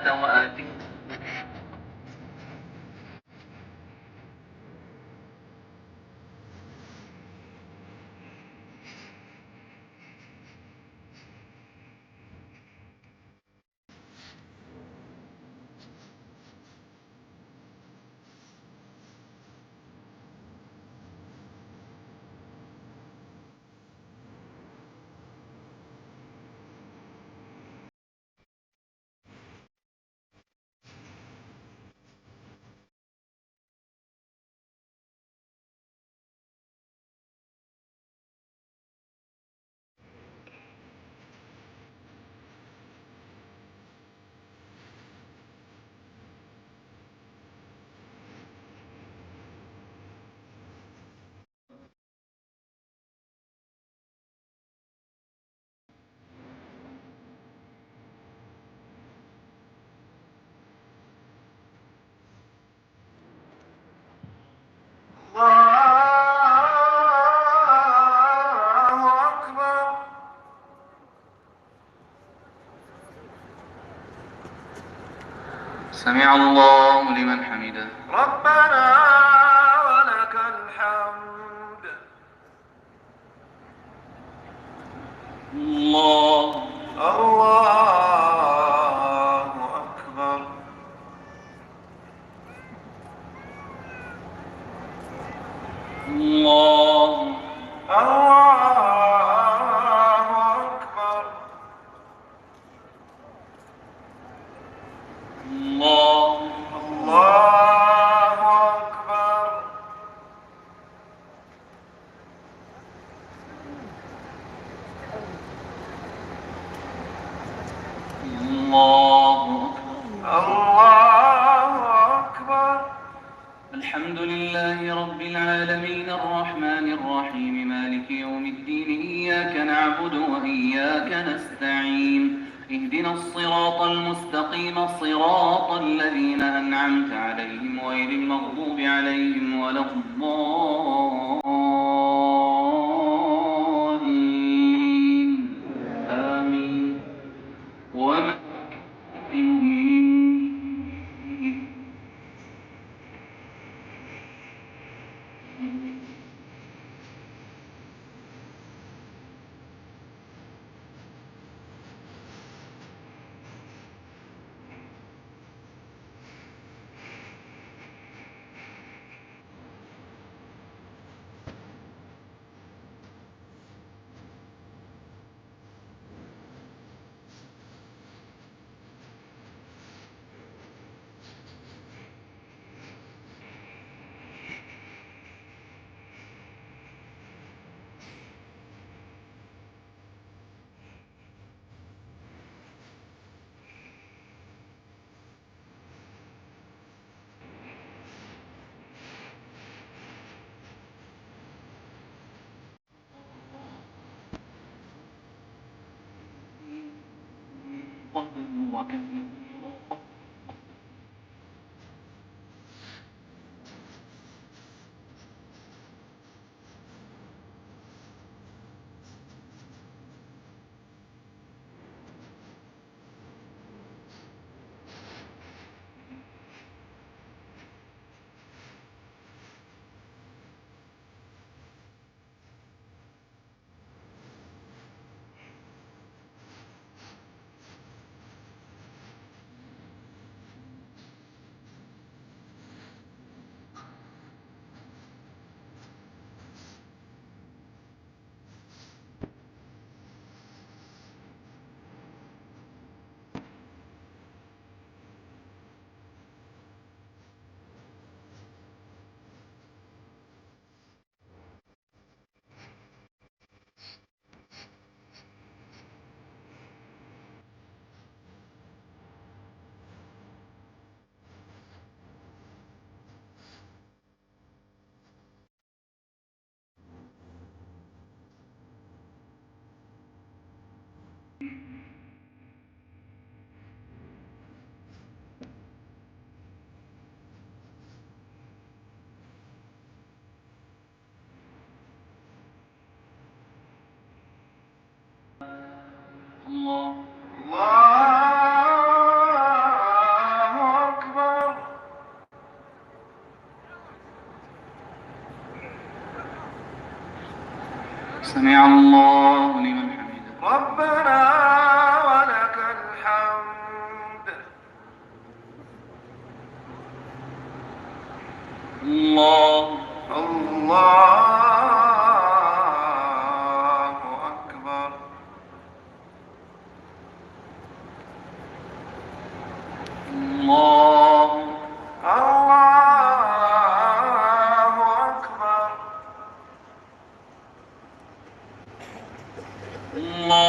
então uh, tem سمع الله لمن حمده. ربنا ولك الحمد. الله. الله أكبر. الله. الله on the new walking سمع الله الله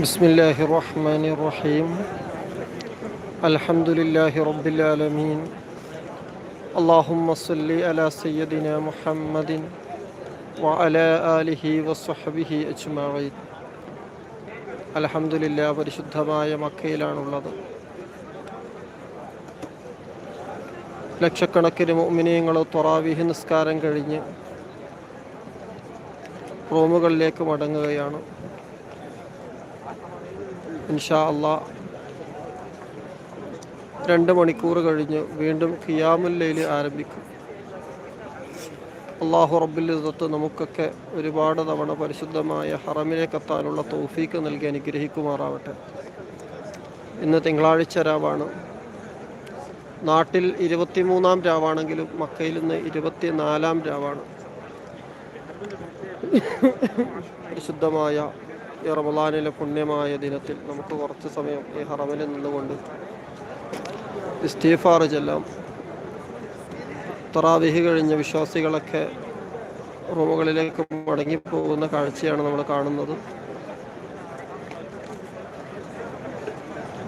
بسم الله الرحمن الرحيم الحمد لله رب العالمين اللهم صل على سيدنا محمد وعلى آله وصحبه أجمعين الحمد لله പരിശുദ്ധമായ മക്കയിലാണുള്ളത് ലക്ഷക്കണക്കിന് മുഅ്മിനീങ്ങൾ തൊറാവിഹ് നിസ്കാരം കഴിഞ്ഞ് റൂമുകളിലേക്ക് മടങ്ങുകയാണ് ഇൻഷാ അള്ളാ രണ്ട് മണിക്കൂർ കഴിഞ്ഞ് വീണ്ടും ഖിയാമുല്ലയിൽ ആരംഭിക്കും. അള്ളാഹു റബ്ബുലിസത്ത് നമുക്കൊക്കെ ഒരുപാട് തവണ പരിശുദ്ധമായ ഹറമിനെ കത്താനുള്ള തോഫീക്ക് നൽകി അനുഗ്രഹിക്കുമാറാവട്ടെ. ഇന്ന് തിങ്കളാഴ്ച രാവാണ്. നാട്ടിൽ ഇരുപത്തിമൂന്നാം രാവാണെങ്കിലും മക്കയിൽ ഇന്ന് ഇരുപത്തിനാലാം രാവാണ്. പരിശുദ്ധമായ ഈ റമദാനിലെ പുണ്യമായ ദിനത്തിൽ നമുക്ക് കുറച്ച് സമയം ഈ ഹറമിൽ നിന്നുകൊണ്ട് ഇസ്തീഫാർ ചെല്ലാം തറാവിഹി കഴിഞ്ഞ വിശ്വാസികളൊക്കെ റൂമുകളിലേക്ക് മടങ്ങിപ്പോകുന്ന കാഴ്ചയാണ് നമ്മൾ കാണുന്നത്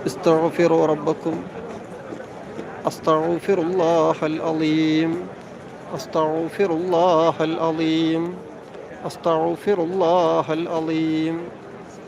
استغفروا ربكم أستغفر الله العظيم أستغفر الله العظيم أستغفر الله العظيم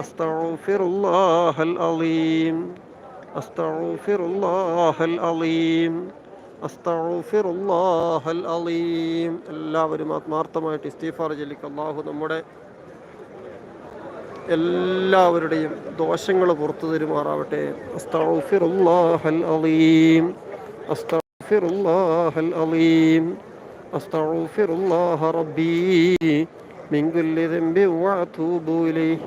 أستغفر الله العظيم أستغفر الله العظيم أستغفر الله العظيم എല്ലാവരും ആത്മാർത്ഥമായിട്ട് ഇസ്തീഫാർ ചൊല്ലിക്ക് അള്ളാഹു നമ്മുടെ എല്ലാവരുടെയും ദോഷങ്ങൾ പുറത്തു തരുമാറാവട്ടെ അസ്തഗ്ഫിറുല്ലാഹൽ അലീം അസ്തഗ്ഫിറുല്ലാഹൽ അലീം അസ്തഗ്ഫിറുല്ലാഹ റബ്ബീ മിൻ കുല്ലി ദംബി വഅതൂബു ഇലൈഹി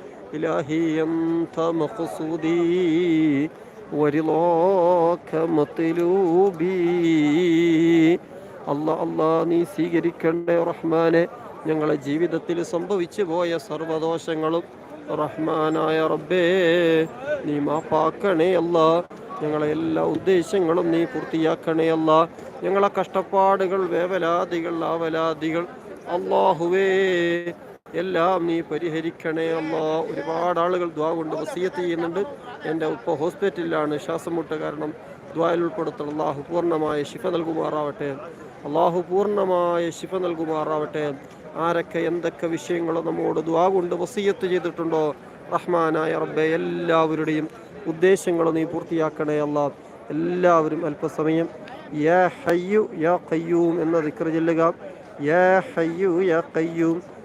إلهي أنت مقصودي ورضاك مطلوبي അല്ല അല്ലാ നീ സ്വീകരിക്കണ്ടേ റഹ്മാനെ ഞങ്ങളെ ജീവിതത്തിൽ സംഭവിച്ചു പോയ സർവദോഷങ്ങളും റഹ്മാനായ റബ്ബേ നീ മാപ്പാക്കണേ അല്ല ഞങ്ങളെ എല്ലാ ഉദ്ദേശങ്ങളും നീ പൂർത്തിയാക്കണേ അല്ല ഞങ്ങളെ കഷ്ടപ്പാടുകൾ വേവലാദികൾ ആവലാദികൾ അള്ളാഹുവേ എല്ലാം നീ പരിഹരിക്കണേ അമ്മ ഒരുപാട് ആളുകൾ ദ്വാ കൊണ്ട് വസീയത്ത് ചെയ്യുന്നുണ്ട്. എന്റെ ഉപ്പ ഹോസ്പിറ്റലിലാണ് ശ്വാസം മുട്ട കാരണം ദ്വായിൽ ഉൾപ്പെടുത്തണം. അള്ളാഹു പൂർണമായ ശിഫ നൽകുമാറാവട്ടെ. അള്ളാഹു പൂർണമായ ശിഫ നൽകുമാറാവട്ടെ. ആരൊക്കെ എന്തൊക്കെ വിഷയങ്ങളോ നമ്മോട് ദ്വാ കൊണ്ട് വസീയത്ത് ചെയ്തിട്ടുണ്ടോ? റഹ്മാനായ റബ്ബെ എല്ലാവരുടെയും ഉദ്ദേശങ്ങളും നീ പൂർത്തിയാക്കണേ അല്ല. എല്ലാവരും അല്പസമയം യാ ഹയ്യു യാ കയ്യൂം എന്ന ദിക്ർ ചെല്ലുക. യാ ഹയ്യു യാ കയ്യൂം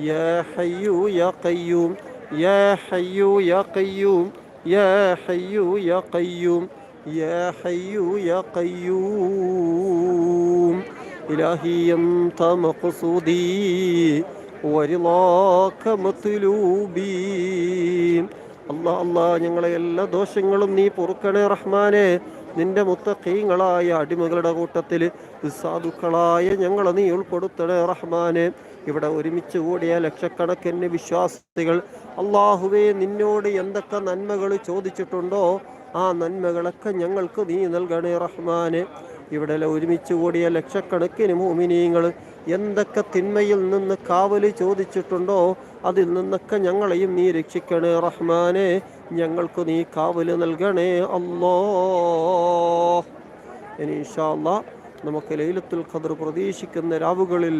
يا حي يا قيوم يا حي يا قيوم يا حي يا قيوم يا حي يا قيوم إلهي أنت مقصودي ورضاك مطلوبي അല്ലാ അല്ലാ ഞങ്ങളെ എല്ലാ ദോഷങ്ങളും നീ പൊറുക്കണേ റഹ്മാനെ നിന്റെ മുത്തഖീങ്ങളായ അടിമകളുടെ കൂട്ടത്തിൽ സാധുക്കളായ ഞങ്ങളെ നീ ഉൾപ്പെടുത്തണേ റഹ്മാനെ ഇവിടെ ഒരുമിച്ച് കൂടിയ ലക്ഷക്കണക്കിന് വിശ്വാസികൾ അള്ളാഹുവേ നിന്നോട് എന്തൊക്കെ നന്മകൾ ചോദിച്ചിട്ടുണ്ടോ ആ നന്മകളൊക്കെ ഞങ്ങൾക്ക് നീ നൽകണേ റഹ്മാന്. ഇവിടെ ഒരുമിച്ച് കൂടിയ ലക്ഷക്കണക്കിന് മോമിനീങ്ങൾ എന്തൊക്കെ തിന്മയിൽ നിന്ന് കാവൽ ചോദിച്ചിട്ടുണ്ടോ അതിൽ നിന്നൊക്കെ ഞങ്ങളെയും നീ രക്ഷിക്കണേ റഹ്മാനെ. ഞങ്ങൾക്ക് നീ കാവൽ നൽകണേ അല്ലോ ഇനി ഇൻഷാല്ല നമുക്ക് ലൈലത്തുൽ ഖദർ പ്രതീക്ഷിക്കുന്ന രാവുകളിൽ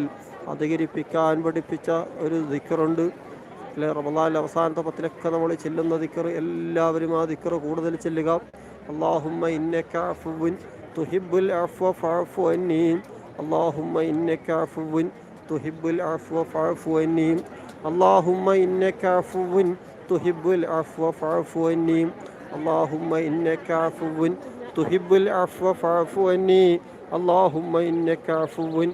അധികരിപ്പിക്കാൻ പഠിപ്പിച്ച ഒരു ദിക്കറുണ്ട്. അല്ലെ റമദാൻ അവസാനത്തെ പത്തിലൊക്കെ നമ്മൾ ചെല്ലുന്ന ദിക്കർ എല്ലാവരും ആ ദിക്കർ കൂടുതൽ ചെല്ലുക. അള്ളാഹുമ്മ ഇന്നക്കാഫുവിൻ തുഹിബുൽ അഫ്വ ഫാഫു അന്നീം. അള്ളാഹുമ്മ ഇന്നക്കാഫുവിൻ തുഹിബുൽ അഫ്വ ഫാഫു അന്നീം. അള്ളാഹുമ്മ ഇന്നക്കാഫുവിൻ തുഹിബുൽ അഫ്വ ഫാഫു അന്നീം. അള്ളാഹുമ്മ ഇന്നക്കാഫുവിൻ തുഹിബുൽ അഫ്വ ഫാഫു അന്നീ. അള്ളാഹുമ്മ ഇന്നക്കാഫുവിൻ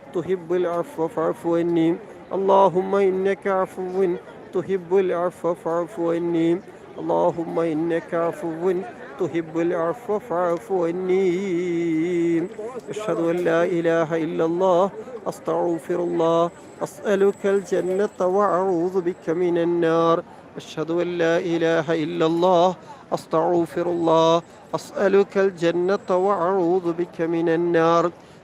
تحب العفو فاعف عني. اللهم إنك عفو تحب العفو فاعف عني. اللهم إنك عفو تحب العفو فاعف عني. أشهد أن لا إله إلا الله أستغفر الله أسألك الجنة وأعوذ بك من النار. أشهد أن لا إله إلا الله أستغفر الله أسألك الجنة وأعوذ بك من النار.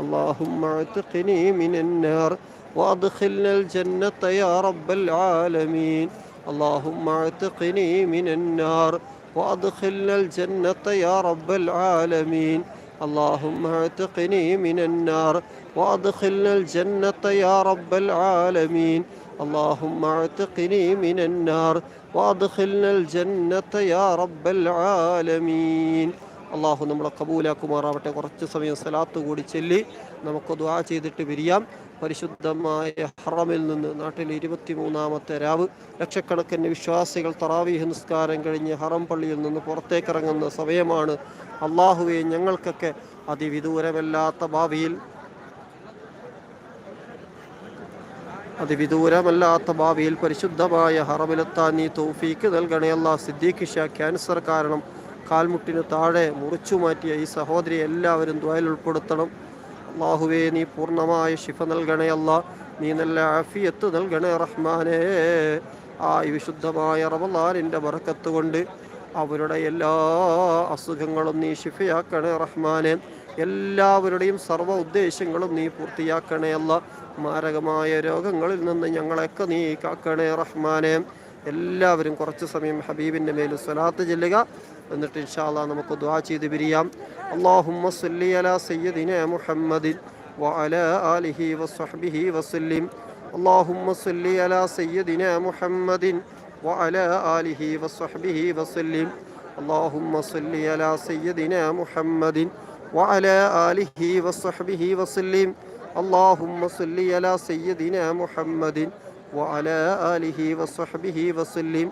اللهم اعتقني من النار وأدخلنا الجنة يا رب العالمين. اللهم اعتقني من النار وأدخلنا الجنة يا رب العالمين. اللهم اعتقني من النار وأدخلنا الجنة يا رب العالمين. اللهم اعتقني من النار وأدخلنا الجنة يا رب العالمين. അള്ളാഹു നമ്മളെ കബൂലാക്കുമാറാവട്ടെ. കുറച്ച് സമയം സലാത്ത് കൂടി ചൊല്ലി നമുക്ക് ദ്വാ ചെയ്തിട്ട് പിരിയാം. പരിശുദ്ധമായ ഹറമിൽ നിന്ന് നാട്ടിൽ ഇരുപത്തി ഇരുപത്തിമൂന്നാമത്തെ രാവ്. ലക്ഷക്കണക്കിന് വിശ്വാസികൾ തറാവീഹ് നിസ്കാരം കഴിഞ്ഞ് ഹറം പള്ളിയിൽ നിന്ന് പുറത്തേക്കിറങ്ങുന്ന സമയമാണ് അള്ളാഹുവെ ഞങ്ങൾക്കൊക്കെ അതിവിദൂരമല്ലാത്ത ഭാവിയിൽ. അതിവിദൂരമല്ലാത്ത ഭാവിയിൽ പരിശുദ്ധമായ ഹറമിലെത്താൻ നീ തൗഫീക്ക് നൽകണേ. അല്ലാ സിദ്ദീഖ് ഷാ ക്യാൻസർ കാരണം കാൽമുട്ടിന് താഴെ മുറിച്ചു മാറ്റിയ ഈ സഹോദരി എല്ലാവരും ദ്വയൽ ഉൾപ്പെടുത്തണം. അള്ളാഹുവേ നീ പൂർണമായ ശിഫ നൽകണേ നീ നല്ല ആഫിയത്ത് നൽകണേ റഹ്മാനേ. ആ വിശുദ്ധമായ റമലാലിന്റെ ബറക്കത്ത് കൊണ്ട് അവരുടെ എല്ലാ അസുഖങ്ങളും നീ ശിഫയാക്കണേ റഹ്മാനെ. എല്ലാവരുടെയും സർവ ഉദ്ദേശങ്ങളും നീ പൂർത്തിയാക്കണേ അല്ല. മാരകമായ രോഗങ്ങളിൽ നിന്ന് ഞങ്ങളെയൊക്കെ നീ കാക്കണേ റഹ്മാനെ. എല്ലാവരും കുറച്ച് സമയം ഹബീബിന്റെ മേൽ സ്വലാത്ത് ചെല്ലുക. എന്നിട്ട് ഇൻഷാല്ലാ നമുക്ക് ദ്വാ ചെയ്ത് പിരിയാം അള്ളാഹുമ്മ സല്ലി അലാ സയ്യദിന മുഹമ്മദിൻ وعلى آله وصحبه وسلم اللهم صل على سيدنا محمد وعلى آله وصحبه وسلم اللهم صل على سيدنا محمد وعلى آله وصحبه وسلم اللهم صل على سيدنا محمد وعلى آله وصحبه وسلم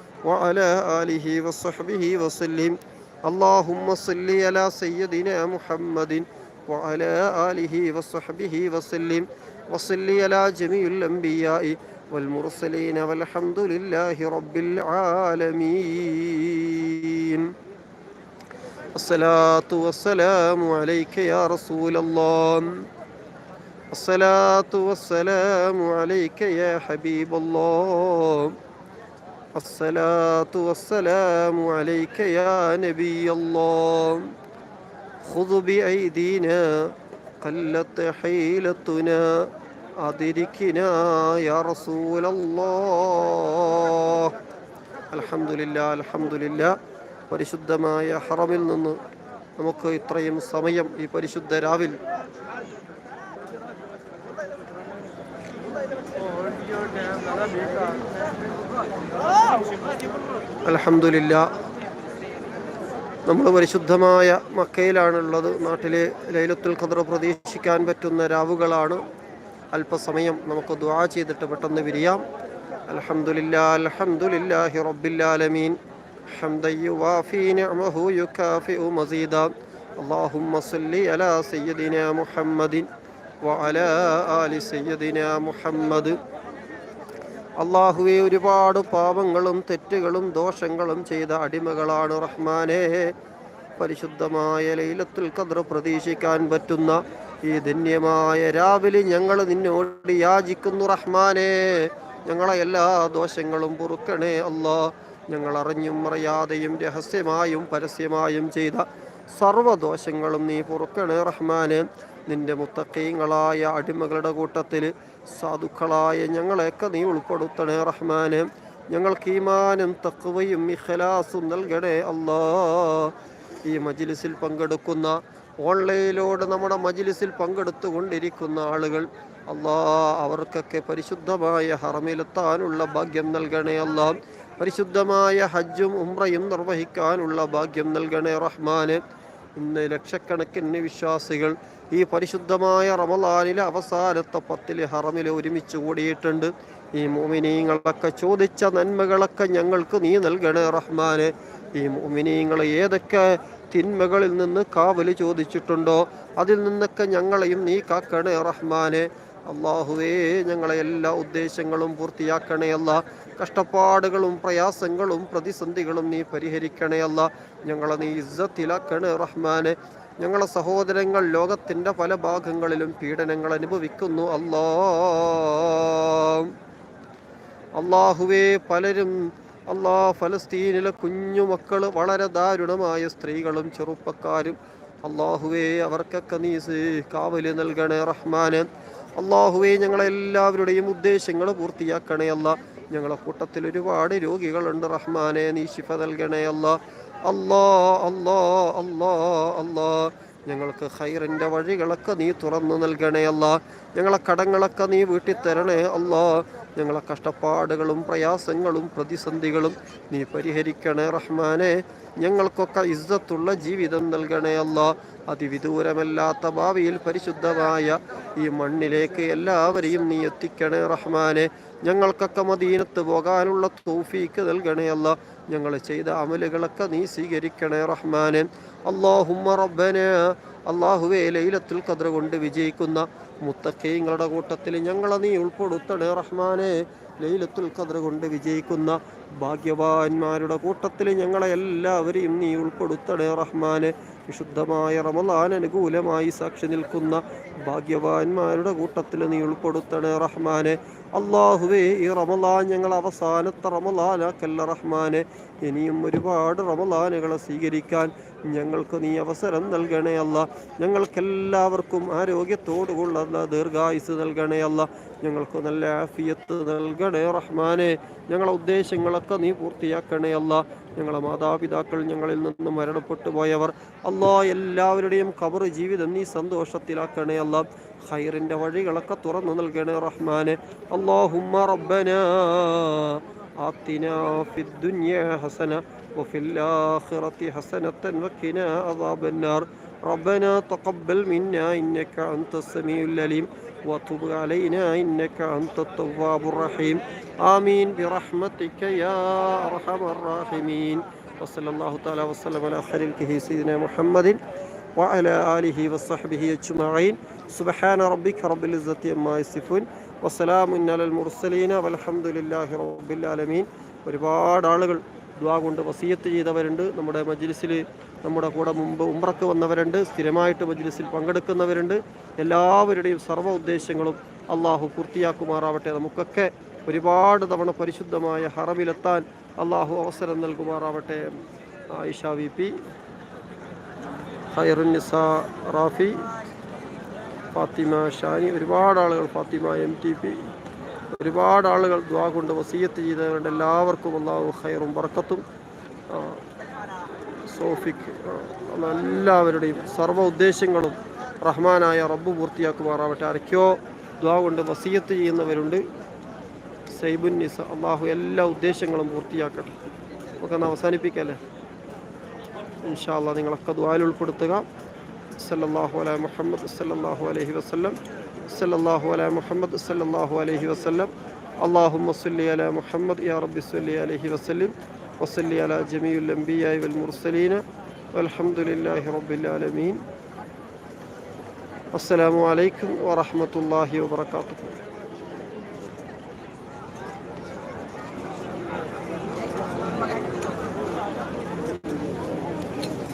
وعلى آله وصحبه وسلم اللهم صل على سيدنا محمد وعلى آله وصحبه وسلم وصل على جميع الأنبياء والمرسلين والحمد لله رب العالمين الصلاة والسلام عليك يا رسول الله الصلاة والسلام عليك يا حبيب الله الصلاة والسلام عليك يا نبي الله خذ بأيدينا قلت حيلتنا أدركنا يا رسول الله الحمد لله الحمد لله പരിശുദ്ധമായ ഹറമിൽ നിന്ന് നമുക്ക് ഇത്രയും സമയം ഈ പരിശുദ്ധ രാവിൽ അലഹമില്ല നമ്മൾ പരിശുദ്ധമായ മക്കയിലാണുള്ളത് നാട്ടിലെ ലൈലത്തുൽ ഖദർ പ്രതീക്ഷിക്കാൻ പറ്റുന്ന രാവുകളാണ് അല്പസമയം നമുക്ക് ദുആ ചെയ്തിട്ട് പെട്ടെന്ന് വിരിയാം അൽഹംദുലില്ലാ അൽഹംദുലില്ലാഹി റബ്ബിൽ ആലമീൻ حمدا يوافي نعمه يكافئ مزيدا اللهم صل على سيدنا محمد വഅലാ ആലി സയ്യദിന മുഹമ്മദ്. അള്ളാഹുവെ ഒരുപാട് പാപങ്ങളും തെറ്റുകളും ദോഷങ്ങളും ചെയ്ത അടിമകളാണ് റഹ്മാനെ. പരിശുദ്ധമായ ലൈലത്തുൽ ഖദ്ർ പ്രതീക്ഷിക്കാൻ പറ്റുന്ന ഈ ധന്യമായ രാവിലെ ഞങ്ങൾ നിന്നോട് യാചിക്കുന്നു റഹ്മാനെ. ഞങ്ങളെ എല്ലാ ദോഷങ്ങളും പൊറുക്കണേ അല്ലാ. ഞങ്ങൾ അറിഞ്ഞും അറിയാതെയും രഹസ്യമായും പരസ്യമായും ചെയ്ത സർവദോഷങ്ങളും നീ പൊറുക്കണേ റഹ്മാനെ. നിന്റെ മുത്തക്കീങ്ങളായ അടിമകളുടെ കൂട്ടത്തിൽ സാധുക്കളായ ഞങ്ങളെയൊക്കെ നീ ഉൾപ്പെടുത്തണേ റഹ്മാനെ. ഞങ്ങൾക്ക് ഈമാനും തക്കുവയും ഇഖലാസും നൽകണേ അല്ലാ. ഈ മജിലിസിൽ പങ്കെടുക്കുന്ന ഓൺലൈനിലൂടെ നമ്മുടെ മജിലിസിൽ പങ്കെടുത്തുകൊണ്ടിരിക്കുന്ന ആളുകൾ അല്ലാ അവർക്കൊക്കെ പരിശുദ്ധമായ ഹറമിലെത്താനുള്ള ഭാഗ്യം നൽകണേ അല്ലാ. പരിശുദ്ധമായ ഹജ്ജും ഉംറയും നിർവഹിക്കാനുള്ള ഭാഗ്യം നൽകണേ റഹ്മാന്. ഇന്ന് ലക്ഷക്കണക്കിന് വിശ്വാസികൾ ഈ പരിശുദ്ധമായ റമലാനിലെ അവസാനത്തെ പത്തിൽ ഹറമിൽ ഒരുമിച്ച് കൂടിയിട്ടുണ്ട്. ഈ മോമിനീങ്ങളൊക്കെ ചോദിച്ച നന്മകളൊക്കെ ഞങ്ങൾക്ക് നീ നൽകണേ റഹ്മാന്. ഈ മോമിനീങ്ങൾ ഏതൊക്കെ തിന്മകളിൽ നിന്ന് കാവൽ ചോദിച്ചിട്ടുണ്ടോ അതിൽ നിന്നൊക്കെ ഞങ്ങളെയും നീ കാക്കണേ റഹ്മാന്. അള്ളാഹുവേ ഞങ്ങളെ എല്ലാ ഉദ്ദേശങ്ങളും പൂർത്തിയാക്കണേ അല്ല. കഷ്ടപ്പാടുകളും പ്രയാസങ്ങളും പ്രതിസന്ധികളും നീ പരിഹരിക്കണേ അല്ല. ഞങ്ങളെ നീ ഇസ്സത്തിലാക്കണേ റഹ്മാനെ. ഞങ്ങളെ സഹോദരങ്ങൾ ലോകത്തിന്റെ പല ഭാഗങ്ങളിലും പീഡനങ്ങൾ അനുഭവിക്കുന്നു അല്ലാ. അള്ളാഹുവേ പലരും അള്ളാ ഫലസ്തീനിലെ കുഞ്ഞുമക്കൾ വളരെ ദാരുണമായ സ്ത്രീകളും ചെറുപ്പക്കാരും. അള്ളാഹുവേ അവർക്കൊക്കെ നീ സ് കാവൽ നൽകണേ റഹ്മാന്. അള്ളാഹുവേ ഞങ്ങളെല്ലാവരുടെയും ഉദ്ദേശങ്ങൾ പൂർത്തിയാക്കണേ അല്ല. ഞങ്ങളെ കൂട്ടത്തിൽ ഒരുപാട് രോഗികളുണ്ട് റഹ്മാനെ നീ ശിഫ നൽകണേ അല്ല. അല്ലാ അല്ലാ അല്ലാ അല്ലാ. ഞങ്ങൾക്ക് ഹൈറിന്റെ വഴികളൊക്കെ നീ തുറന്നു നൽകണേ അല്ല. ഞങ്ങളെ കടങ്ങളൊക്കെ നീ വീട്ടിൽ തരണേ അല്ലാ. ഞങ്ങളെ കഷ്ടപ്പാടുകളും പ്രയാസങ്ങളും പ്രതിസന്ധികളും നീ പരിഹരിക്കണേ റഹ്മാനെ. ഞങ്ങൾക്കൊക്കെ ഇസ്സത്തുള്ള ജീവിതം നൽകണേ അല്ല. അതിവിദൂരമല്ലാത്ത ഭാവിയിൽ പരിശുദ്ധമായ ഈ മണ്ണിലേക്ക് എല്ലാവരെയും നീ എത്തിക്കണേ റഹ്മാനെ. ഞങ്ങൾക്കൊക്കെ മദീനത്ത് പോകാനുള്ള തൗഫീക്ക് നൽകണേ അല്ല. ഞങ്ങൾ ചെയ്ത അമലുകളൊക്കെ നീ സ്വീകരിക്കണേ റഹ്മാനെ. അള്ളാഹുമ്മ റബ്ബന അള്ളാഹുവേ ലൈലത്തുൽ ഖദ്ര കൊണ്ട് വിജയിക്കുന്ന മുത്തക്കീങ്ങളുടെ കൂട്ടത്തിൽ ഞങ്ങളെ നീ ഉൾപ്പെടുത്തണേ റഹ്മാനെ. ലൈലത്തുൽ ഖദ്ര കൊണ്ട് വിജയിക്കുന്ന ഭാഗ്യവാന്മാരുടെ കൂട്ടത്തിൽ ഞങ്ങളെ എല്ലാവരെയും നീ ഉൾപ്പെടുത്തണേ റഹ്മാനെ. വിശുദ്ധമായ റമലാൻ അനുകൂലമായി സാക്ഷി നിൽക്കുന്ന ഭാഗ്യവാന്മാരുടെ കൂട്ടത്തിൽ നീ ഉൾപ്പെടുത്തണേ റഹ്മാനെ. അള്ളാഹുവേ ഈ റമലാൻ ഞങ്ങൾ അവസാനത്തെ റമലാനാക്കല്ല റഹ്മാനെ. ഇനിയും ഒരുപാട് റമലാനുകളെ സ്വീകരിക്കാൻ ഞങ്ങൾക്ക് നീ അവസരം നൽകണേ അല്ല ഞങ്ങൾക്കെല്ലാവർക്കും ആരോഗ്യത്തോടുകൂള്ള ദീർഘായുസ് നൽകണേ അല്ല ഞങ്ങൾക്ക് നല്ല ആഫിയത്ത് നൽകണേ റഹ്മാനെ ഞങ്ങളെ ഉദ്ദേശങ്ങളൊക്കെ നീ പൂർത്തിയാക്കണേ അല്ല ഞങ്ങളെ മാതാപിതാക്കൾ ഞങ്ങളിൽ നിന്ന് മരണപ്പെട്ടു പോയവർ അല്ലാ എല്ലാവരുടെയും കബർ ജീവിതം നീ സന്തോഷത്തിലാക്കണേ അല്ല ഖൈറിൻ്റെ വഴികളൊക്കെ തുറന്നു നൽകണേ റഹ്മാനെ അള്ളാഹുമ്മ റബ്ബന آتنا في الدنيا حسنة وفي الآخرة حسنة وقنا عذاب النار ربنا تقبل منا إنك أنت السميع العليم وتب علينا إنك أنت التواب الرحيم آمين برحمتك يا أرحم الراحمين وصلى الله تعالى وسلم على خير الكه سيدنا محمد وعلى آله وصحبه أجمعين سبحان ربك رب العزة عما يصفون വസ്സലാം അലൽ മുർസലീന വൽഹംദുലില്ലാഹി റബ്ബിൽ ആലമീൻ ഒരുപാട് ആളുകൾ ദ്വാ കൊണ്ട് വസീയത്ത് ചെയ്തവരുണ്ട്. നമ്മുടെ മജ്ലിസിൽ നമ്മുടെ കൂടെ മുമ്പ് ഉംറക്ക് വന്നവരുണ്ട്. സ്ഥിരമായിട്ട് മജ്ലിസിൽ പങ്കെടുക്കുന്നവരുണ്ട്. എല്ലാവരുടെയും സർവ ഉദ്ദേശങ്ങളും അള്ളാഹു പൂർത്തിയാക്കുമാറാവട്ടെ. നമുക്കൊക്കെ ഒരുപാട് തവണ പരിശുദ്ധമായ ഹറമിലെത്താൻ അള്ളാഹു അവസരം നൽകുമാറാവട്ടെ. Ayisha V P. Hairunnisa Rafi. Fathima Shani. ഒരുപാട് ആളുകൾ ഫാത്തിമ എം ടി പി. ഒരുപാട് ആളുകൾ ദ്വാ കൊണ്ട് വസീയത്ത് ചെയ്തവരുടെ എല്ലാവർക്കും അള്ളാഹു ഹൈറും ബർക്കത്തും സോഫിക്ക് എല്ലാവരുടെയും സർവ ഉദ്ദേശങ്ങളും റഹ്മാനായ റബ്ബ് പൂർത്തിയാക്കുമാറാവട്ടെ. ആരൊക്കെയോ ദ്വാ കൊണ്ട് വസീയത്ത് ചെയ്യുന്നവരുണ്ട്. സൈബുൻ നിസ അള്ളാഹു എല്ലാ ഉദ്ദേശങ്ങളും പൂർത്തിയാക്കട്ടെ. നമുക്ക് നമുക്കൊന്ന് അവസാനിപ്പിക്കല്ലേ ഇൻഷാല്ല നിങ്ങളൊക്കെ ദ്വാൽ ഉൾപ്പെടുത്തുക. സല്ലല്ലാഹു അല മുഹമ്മദ് അലഹി അലൈഹി صلى الله على محمد صلى الله عليه وسلم. اللهم صل على محمد يا رب صل عليه وسلم. وصل على جميع الأنبياء والمرسلين. والحمد لله رب العالمين. السلام عليكم ورحمة الله وبركاته.